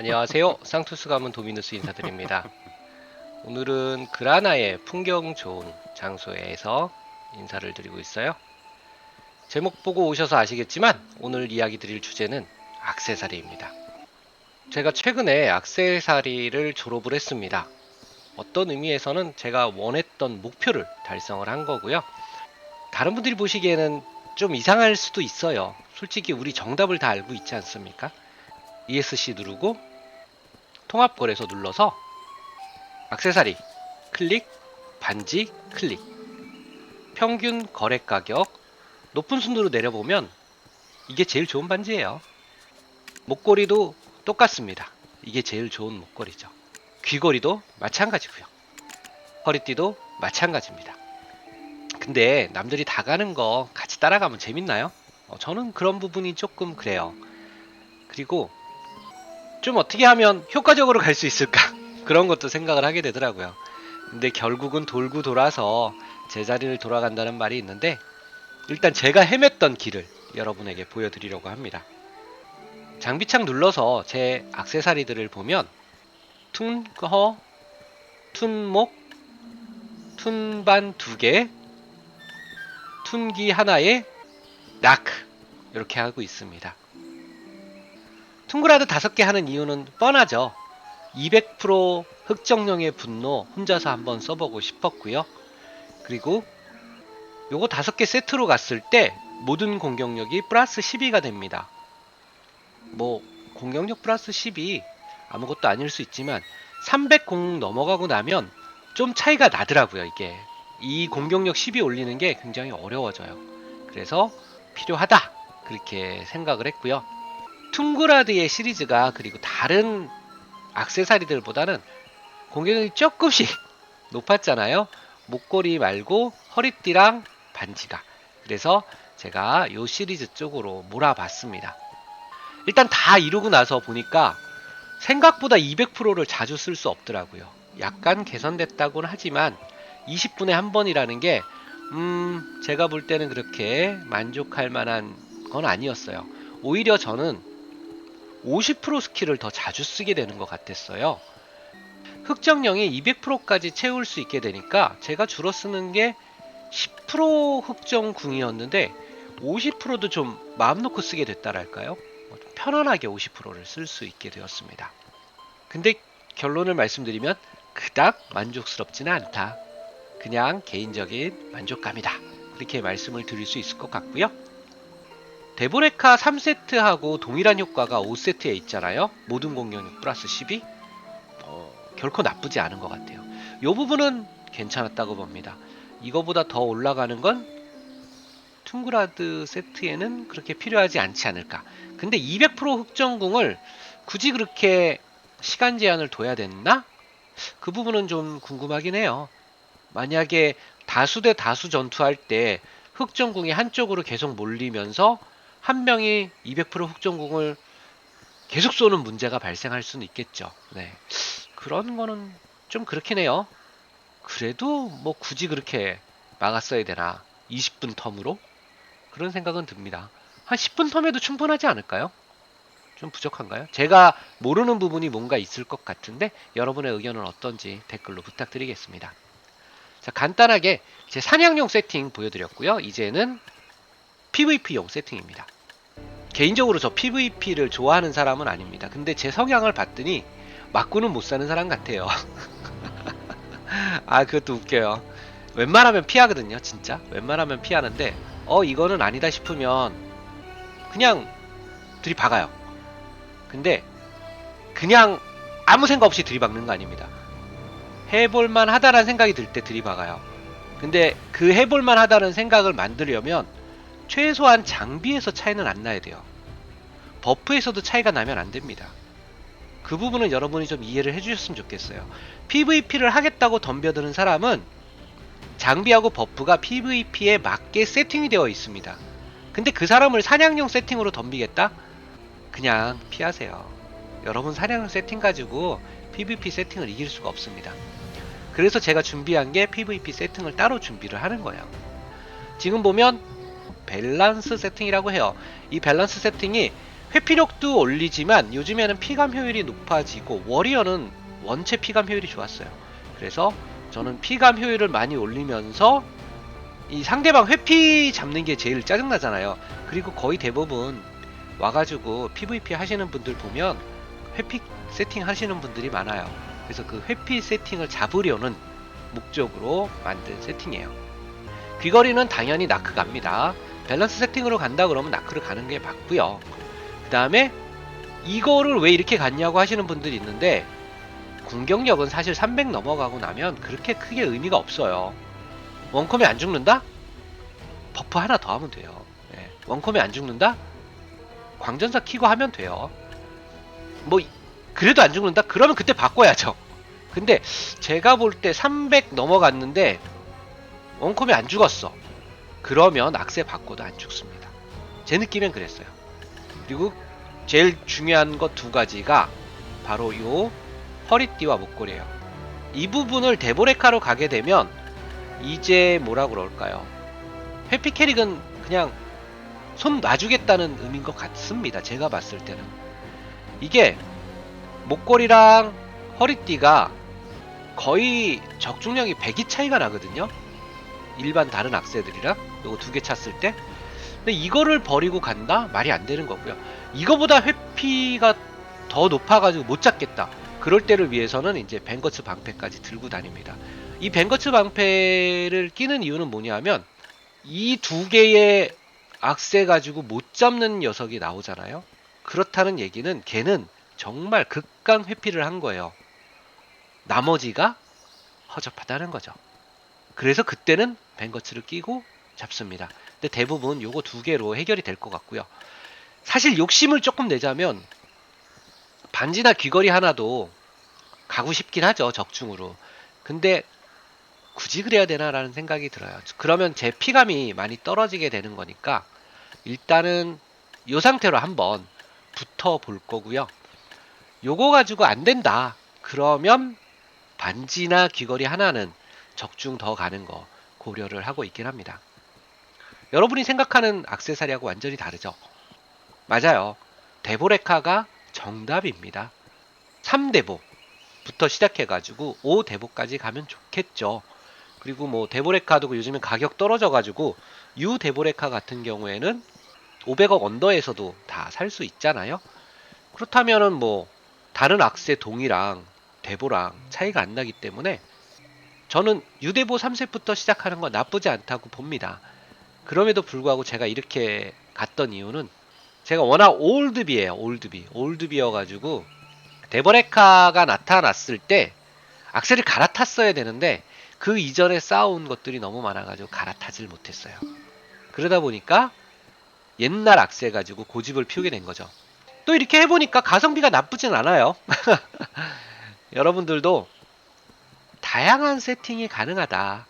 안녕하세요. 쌍투스 가문 도미누스 인사드립니다. 오늘은 그라나의 풍경 좋은 장소에서 인사를 드리고 있어요. 제목 보고 오셔서 아시겠지만 오늘 이야기 드릴 주제는 악세사리입니다. 제가 최근에 악세사리를 졸업을 했습니다. 어떤 의미에서는 제가 원했던 목표를 달성을 한 거고요. 다른 분들이 보시기에는 좀 이상할 수도 있어요. 솔직히 우리 정답을 다 알고 있지 않습니까? ESC 누르고 통합 거래소 눌러서 악세사리 클릭 반지 클릭 평균 거래 가격 높은 순으로 내려보면 이게 제일 좋은 반지예요. 목걸이도 똑같습니다. 이게 제일 좋은 목걸이죠. 귀걸이도 마찬가지고요. 허리띠도 마찬가지입니다. 근데 남들이 다 가는 거 같이 따라가면 재밌나요? 어, 저는 그런 부분이 조금 그래요. 그리고 좀 어떻게 하면 효과적으로 갈 수 있을까? 그런 것도 생각을 하게 되더라고요. 근데 결국은 돌고 돌아서 제자리를 돌아간다는 말이 있는데 일단 제가 헤맸던 길을 여러분에게 보여드리려고 합니다. 장비창 눌러서 제 악세사리들을 보면 툰허, 툰목, 툰반 두 개, 툰기 하나에 나크 이렇게 하고 있습니다. 퉁그라드 다섯 개 하는 이유는 뻔하죠. 200% 흑정령의 분노 혼자서 한번 써보고 싶었고요. 그리고 요거 다섯 개 세트로 갔을 때 모든 공격력이 플러스 12가 됩니다. 뭐 공격력 플러스 10이 아무것도 아닐 수 있지만 300공 넘어가고 나면 좀 차이가 나더라고요 이게 이 공격력 10이 올리는 게 굉장히 어려워져요 그래서 필요하다 그렇게 생각을 했고요 퉁그라드의 시리즈가 그리고 다른 악세사리들보다는 공격력이 조금씩 높았잖아요 목걸이 말고 허리띠랑 반지가 그래서 제가 요 시리즈 쪽으로 몰아봤습니다 일단 다 이루고 나서 보니까 생각보다 200%를 자주 쓸 수 없더라고요. 약간 개선됐다고는 하지만 20분에 한 번이라는 게, 음, 제가 볼 때는 그렇게 만족할 만한 건 아니었어요. 오히려 저는 50% 스킬을 더 자주 쓰게 되는 것 같았어요. 흑정령이 200%까지 채울 수 있게 되니까 제가 주로 쓰는 게 10% 흑정궁이었는데 50%도 좀 마음 놓고 쓰게 됐다랄까요? 편안하게 50%를 쓸 수 있게 되었습니다. 근데 결론을 말씀드리면 그닥 만족스럽지는 않다. 그냥 개인적인 만족감이다. 그렇게 말씀을 드릴 수 있을 것 같고요. 데보레카 3세트하고 동일한 효과가 5세트에 있잖아요. 모든 공격력 플러스 12. 어, 결코 나쁘지 않은 것 같아요. 이 부분은 괜찮았다고 봅니다. 이거보다 더 올라가는 건 퉁그라드 세트에는 그렇게 필요하지 않지 않을까. 근데 200% 흑정궁을 굳이 그렇게 시간 제한을 둬야 됐나? 그 부분은 좀 궁금하긴 해요. 만약에 다수 대 다수 전투할 때 흑정궁이 한쪽으로 계속 몰리면서 한 명이 200% 흑정궁을 계속 쏘는 문제가 발생할 수는 있겠죠. 네. 그런 거는 좀 그렇긴 해요. 그래도 뭐 굳이 그렇게 막았어야 되나? 20분 텀으로? 그런 생각은 듭니다. 한 10분 텀에도 충분하지 않을까요? 좀 부족한가요? 제가 모르는 부분이 뭔가 있을 것 같은데 여러분의 의견은 어떤지 댓글로 부탁드리겠습니다. 자, 간단하게 제 사냥용 세팅 보여드렸고요. 이제는 PVP용 세팅입니다. 개인적으로 저 PVP를 좋아하는 사람은 아닙니다. 근데 제 성향을 봤더니 맞고는 못 사는 사람 같아요. 아, 그것도 웃겨요. 웬만하면 피하거든요, 진짜. 웬만하면 피하는데, 어, 이거는 아니다 싶으면 그냥 들이박아요. 근데 그냥 아무 생각 없이 들이박는 거 아닙니다. 해볼만 하다라는 생각이 들 때 들이박아요. 근데 그 해볼만 하다는 생각을 만들려면 최소한 장비에서 차이는 안 나야 돼요. 버프에서도 차이가 나면 안 됩니다. 그 부분은 여러분이 좀 이해를 해주셨으면 좋겠어요. PVP를 하겠다고 덤벼드는 사람은 장비하고 버프가 PVP에 맞게 세팅이 되어 있습니다. 근데 그 사람을 사냥용 세팅으로 덤비겠다? 그냥 피하세요. 여러분 사냥용 세팅 가지고 PVP 세팅을 이길 수가 없습니다. 그래서 제가 준비한 게 PVP 세팅을 따로 준비를 하는 거예요. 지금 보면 밸런스 세팅이라고 해요. 이 밸런스 세팅이 회피력도 올리지만 요즘에는 피감 효율이 높아지고 워리어는 원체 피감 효율이 좋았어요. 그래서 저는 피감 효율을 많이 올리면서 이 상대방 회피 잡는 게 제일 짜증나잖아요. 그리고 거의 대부분 와가지고 PVP 하시는 분들 보면 회피 세팅 하시는 분들이 많아요. 그래서 그 회피 세팅을 잡으려는 목적으로 만든 세팅이에요. 귀걸이는 당연히 나크 갑니다. 밸런스 세팅으로 간다 그러면 나크를 가는 게 맞고요. 그 다음에 이거를 왜 이렇게 갔냐고 하시는 분들이 있는데 공격력은 사실 300 넘어가고 나면 그렇게 크게 의미가 없어요. 원컴에 안 죽는다? 버프 하나 더 하면 돼요. 예. 원컴에 안 죽는다? 광전사 키고 하면 돼요. 뭐 그래도 안 죽는다? 그러면 그때 바꿔야죠. 근데 제가 볼 때 300 넘어갔는데 원컴이 안 죽었어. 그러면 악세 바꿔도 안 죽습니다. 제 느낌엔 그랬어요. 그리고 제일 중요한 것 두 가지가 바로 요 허리띠와 목걸이에요. 이 부분을 데보레카로 가게 되면 이제 뭐라 그럴까요? 회피 캐릭은 그냥 손 놔주겠다는 의미인 것 같습니다. 제가 봤을 때는 이게 목걸이랑 허리띠가 거의 적중량이 100이 차이가 나거든요. 일반 다른 악세들이랑 요거 두 개 찼을 때 근데 이거를 버리고 간다? 말이 안 되는 거고요. 이거보다 회피가 더 높아가지고 못 잡겠다. 그럴 때를 위해서는 이제 뱅거츠 방패까지 들고 다닙니다. 이 뱅거츠 방패를 끼는 이유는 뭐냐면 이 두 개의 악세 가지고 못 잡는 녀석이 나오잖아요. 그렇다는 얘기는 걔는 정말 극강 회피를 한 거예요. 나머지가 허접하다는 거죠. 그래서 그때는 뱅거츠를 끼고 잡습니다. 근데 대부분 요거 두 개로 해결이 될 것 같고요. 사실 욕심을 조금 내자면 반지나 귀걸이 하나도 가고 싶긴 하죠 적중으로. 근데 굳이 그래야 되나라는 생각이 들어요. 그러면 제 피감이 많이 떨어지게 되는 거니까 일단은 요 상태로 한번 붙어 볼 거고요. 요거 가지고 안 된다. 그러면 반지나 귀걸이 하나는 적중 더 가는 거 고려를 하고 있긴 합니다. 여러분이 생각하는 악세사리하고 완전히 다르죠? 맞아요. 데보레카가 정답입니다. 3대보부터 시작해가지고 5대보까지 가면 좋겠죠. 그리고 뭐 데보레카도 요즘에 가격 떨어져가지고 유 데보레카 같은 경우에는 500억 언더에서도 다 살 수 있잖아요. 그렇다면은 뭐 다른 악세 동이랑 데보랑 차이가 안 나기 때문에 저는 유대보 3셋부터 시작하는 건 나쁘지 않다고 봅니다. 그럼에도 불구하고 제가 이렇게 갔던 이유는 제가 워낙 올드비예요. 올드비. 올드비여 가지고 데버레카가 나타났을 때 악셀을 갈아탔어야 되는데 그 이전에 쌓아온 것들이 너무 많아가지고 갈아타질 못했어요. 그러다 보니까 옛날 악세 가지고 고집을 피우게 된 거죠. 또 이렇게 해보니까 가성비가 나쁘진 않아요. 여러분들도 다양한 세팅이 가능하다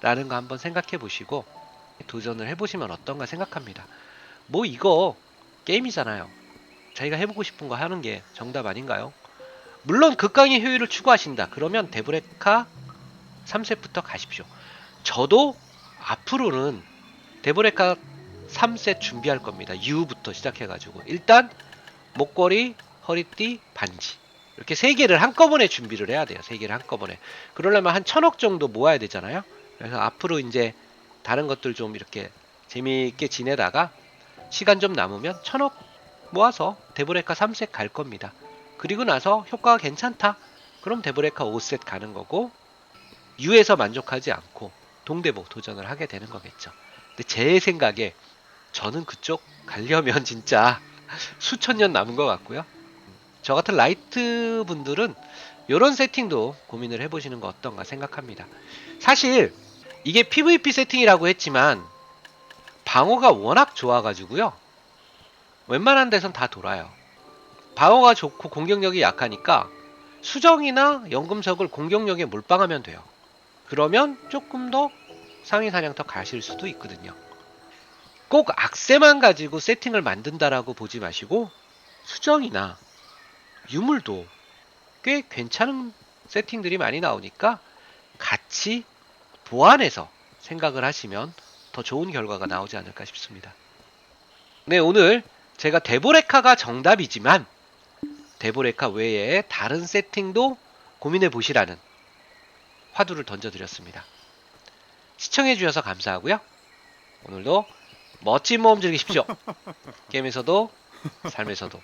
라는 거 한번 생각해 보시고 도전을 해보시면 어떤가 생각합니다. 뭐 이거 게임이잖아요. 자기가 해보고 싶은 거 하는 게 정답 아닌가요? 물론 극강의 효율을 추구하신다. 그러면 데브레카 3셋부터 가십시오. 저도 앞으로는 데브레카 3셋 준비할 겁니다. U부터 시작해가지고 일단 목걸이, 허리띠, 반지 이렇게 세 개를 한꺼번에 준비를 해야 돼요. 세 개를 한꺼번에. 그러려면 한 천억 정도 모아야 되잖아요. 그래서 앞으로 이제 다른 것들 좀 이렇게 재미있게 지내다가 시간 좀 남으면 천억 모아서 데브레카 3셋 갈 겁니다. 그리고 나서 효과가 괜찮다. 그럼 데브레카 5셋 가는 거고 U에서 만족하지 않고 동대보 도전을 하게 되는 거겠죠. 근데 제 생각에 저는 그쪽 가려면 진짜 수천 년 남은 것 같고요. 저 같은 라이트 분들은 이런 세팅도 고민을 해보시는 거 어떤가 생각합니다. 사실 이게 PVP 세팅이라고 했지만 방어가 워낙 좋아가지고요. 웬만한 데선 다 돌아요. 방어가 좋고 공격력이 약하니까 수정이나 연금석을 공격력에 몰빵하면 돼요. 그러면 조금 더 상위 사냥터 가실 수도 있거든요. 꼭 악세만 가지고 세팅을 만든다라고 보지 마시고 수정이나 유물도 꽤 괜찮은 세팅들이 많이 나오니까 같이 보완해서 생각을 하시면 더 좋은 결과가 나오지 않을까 싶습니다. 네, 오늘 제가 데보레카가 정답이지만 데보레카 외에 다른 세팅도 고민해 보시라는 화두를 던져드렸습니다. 시청해 주셔서 감사하고요. 오늘도 멋진 모험 즐기십시오. 게임에서도 삶에서도